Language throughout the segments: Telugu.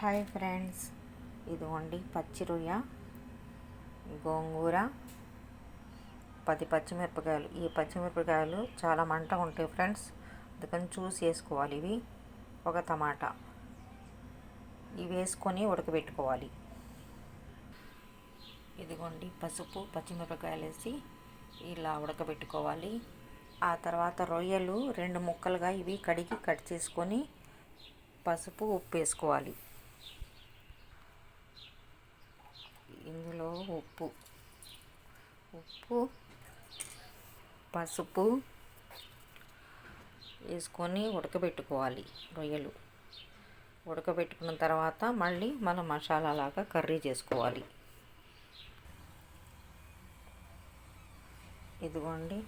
Hi friends. ఇదిగోండి పచ్చి రొయ్య గోంగూర పది పచ్చిమిరపకాయలు. ఈ పచ్చిమిరపకాయలు చాలా మంటగా ఉంటాయి ఫ్రెండ్స్. అందుకని చూసి వేసుకోవాలి ఇవి. ఒక టమాటా. ఇవి వేసుకొని ఉడకబెట్టుకోవాలి. ఇదిగోండి పసుపు పచ్చిమిరపకాయలు వేసి ఇలా ఉడకబెట్టుకోవాలి. ఆ తర్వాత రొయ్యలు రెండు ముక్కలుగా ఇవి కడిగి కట్ చేసుకొని పసుపు ఉప్పు వేసుకోవాలి. ఇందులో ఉప్పు. ఉప్పు పసుపు వేసుకొని ఉడకబెట్టుకోవాలి రొయ్యలు. ఉడకబెట్టుకున్న తర్వాత మళ్ళీ మనం మసాలా లాగా కర్రీ చేసుకోవాలి. ఇదిగోండి.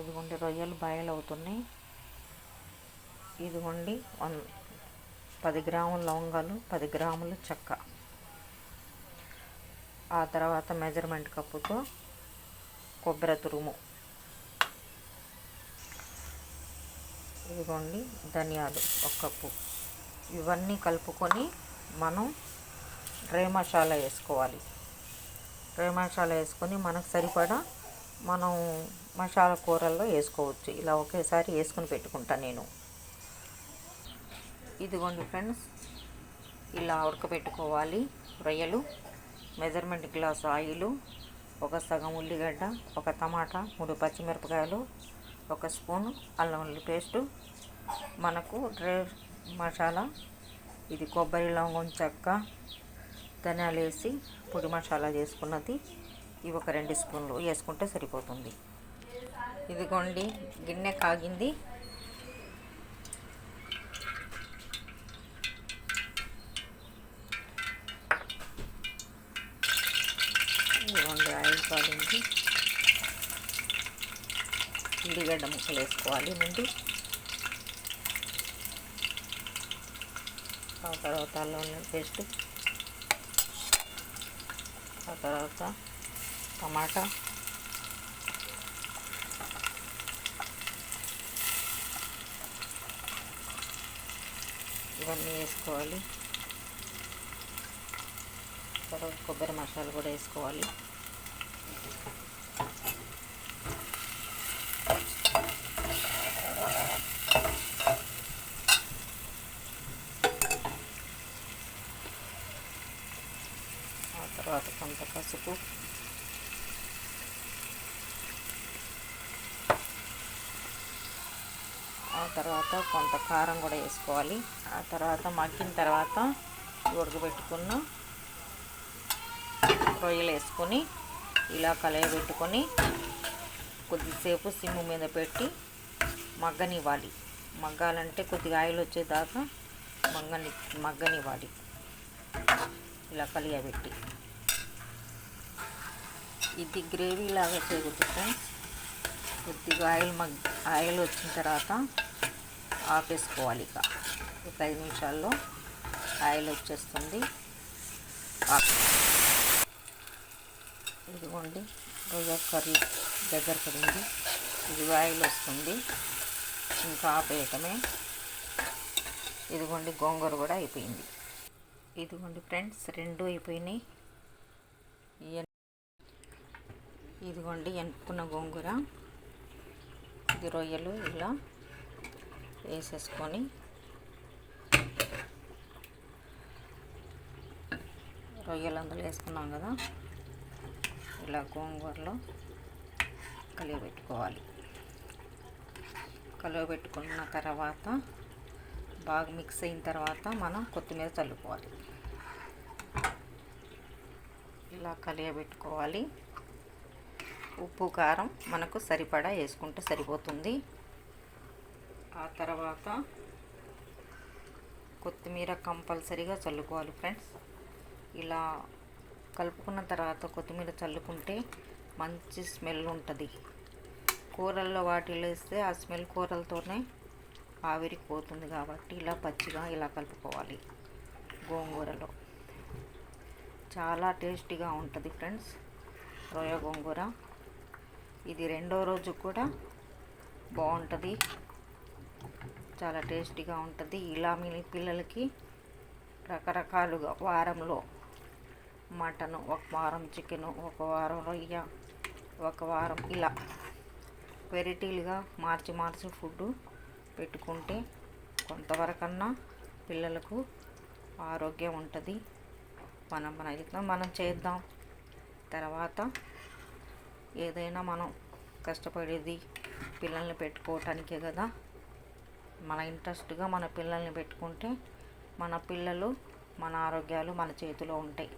ఇదిగోండి రొయ్యలు బాయిల్ అవుతున్నాయి. ఇదిగోండి వన్ పది గ్రాముల లవంగాలు పది గ్రాములు చెక్క. ఆ తర్వాత మెజర్మెంట్ కప్పుతో కొబ్బరి తురుము. ఇదిగోండి ధనియాలు ఒక కప్పు. ఇవన్నీ కలుపుకొని మనం డ్రై మసాలా వేసుకోవాలి. డ్రై మసాలా వేసుకొని మనకు సరిపడా మనం మసాలా కూరల్లో వేసుకోవచ్చు. ఇలా ఒకేసారి వేసుకొని పెట్టుకుంటాను నేను. ఇదిగోండి ఫ్రెండ్స్ ఇలా ఉడకబెట్టుకోవాలి రొయ్యలు మెజర్మెంట్ గ్లాస్ ఆయిల్ ఒక సగం ఉల్లిగడ్డ ఒక టమాటా మూడు పచ్చిమిరపకాయలు ఒక స్పూన్ అల్లం ఉల్లి పేస్టు మనకు డ్రై మసాలా ఇది కొబ్బరి లవంగం చెక్క ధనియాలు వేసి పొడి మసాలా చేసుకున్నది ఇవి ఒక రెండు స్పూన్లు వేసుకుంటే సరిపోతుంది. ఇదిగోండి గిన్నె కాగింది. ఇదిగోండి ఆయిల్ కాగింది. ఉల్లిగడ్డ ముక్కలు వేసుకోవాలి ముందు. ఆ తర్వాత అల్లం పేస్ట్. ఆ తర్వాత టమాటా. ఇవన్నీ వేసుకోవాలి. తర్వాత కొబ్బరి మసాలా కూడా వేసుకోవాలి. ఆ తర్వాత కొంత పసుపు. ఆ తర్వాత కొంత కారం కూడా వేసుకోవాలి. ఆ తర్వాత మగ్గిన తర్వాత ఉడకబెట్టుకున్న రొయ్యలు వేసుకొని ఇలా కలయబెట్టుకొని కొద్దిసేపు సిమ్ము మీద పెట్టి మగ్గనివ్వాలి. మగ్గాలంటే కొద్దిగా ఆయిల్ వచ్చేదాకా మగ్గని మగ్గనివ్వాలి. ఇలా కలియబెట్టి. ఇది గ్రేవీ లాగా చేయకూడదు కొద్దిగా ఆయిల్ మగ్ ఆయిల్ వచ్చిన తర్వాత ఆపేసుకోవాలి ఇక. ఒక ఐదు నిమిషాల్లో ఆయిల్ వచ్చేస్తుంది. ఇదిగోండి రొయ్య కర్రీ దగ్గర పడింది. ఇది ఆయిల్ వస్తుంది. ఇంకా ఆపేయటమే. ఇదిగోండి గోంగూర కూడా అయిపోయింది. ఇదిగోండి ఫ్రెండ్స్ రెండు అయిపోయినాయి. ఇదిగోండి ఎనుకున్న గోంగూర. ఇది రొయ్యలు ఇలా. వేసేసుకొని రొయ్యలు అందులో వేసుకున్నాం కదా ఇలా గోంగూరలో కలియబెట్టుకోవాలి కలియబెట్టుకున్న తర్వాత బాగా మిక్స్ అయిన తర్వాత మనం కొత్తిమీర చల్లుకోవాలి. ఇలా కలియబెట్టుకోవాలి ఉప్పు కారం మనకు సరిపడా వేసుకుంటే సరిపోతుంది. తర్వాత కొత్తిమీర కంపల్సరీగా చల్లుకోవాలి ఫ్రెండ్స్. ఇలా కలుపుకున్న తర్వాత కొత్తిమీర చల్లుకుంటే మంచి స్మెల్ ఉంటుంది. కూరల్లో వాటిలో వేస్తే ఆ స్మెల్ కూరలతోనే ఆవిరిపోతుంది కాబట్టి ఇలా పచ్చిగా ఇలా కలుపుకోవాలి గోంగూరలో. చాలా టేస్టీగా ఉంటుంది ఫ్రెండ్స్ రొయ్య గోంగూర. ఇది రెండో రోజు కూడా బాగుంటుంది. చాలా టేస్టీగా ఉంటుంది. ఇలా మీ పిల్లలకి రకరకాలుగా వారంలో మటను ఒక వారం చికెను ఒక వారం రొయ్య ఒక వారం ఇలా వెరైటీలుగా మార్చి మార్చి ఫుడ్ పెట్టుకుంటే కొంతవరకన్నా పిల్లలకు ఆరోగ్యం ఉంటుంది. మనం మన ప్రయత్నం మనం చేద్దాం. తర్వాత ఏదైనా మనం కష్టపడేది పిల్లల్ని పెట్టుకోవటానికే కదా. మన ఇంట్రెస్ట్గా మన పిల్లల్ని పెట్టుకుంటే మన పిల్లలు మన ఆరోగ్యాలు మన చేతిలో ఉంటాయి.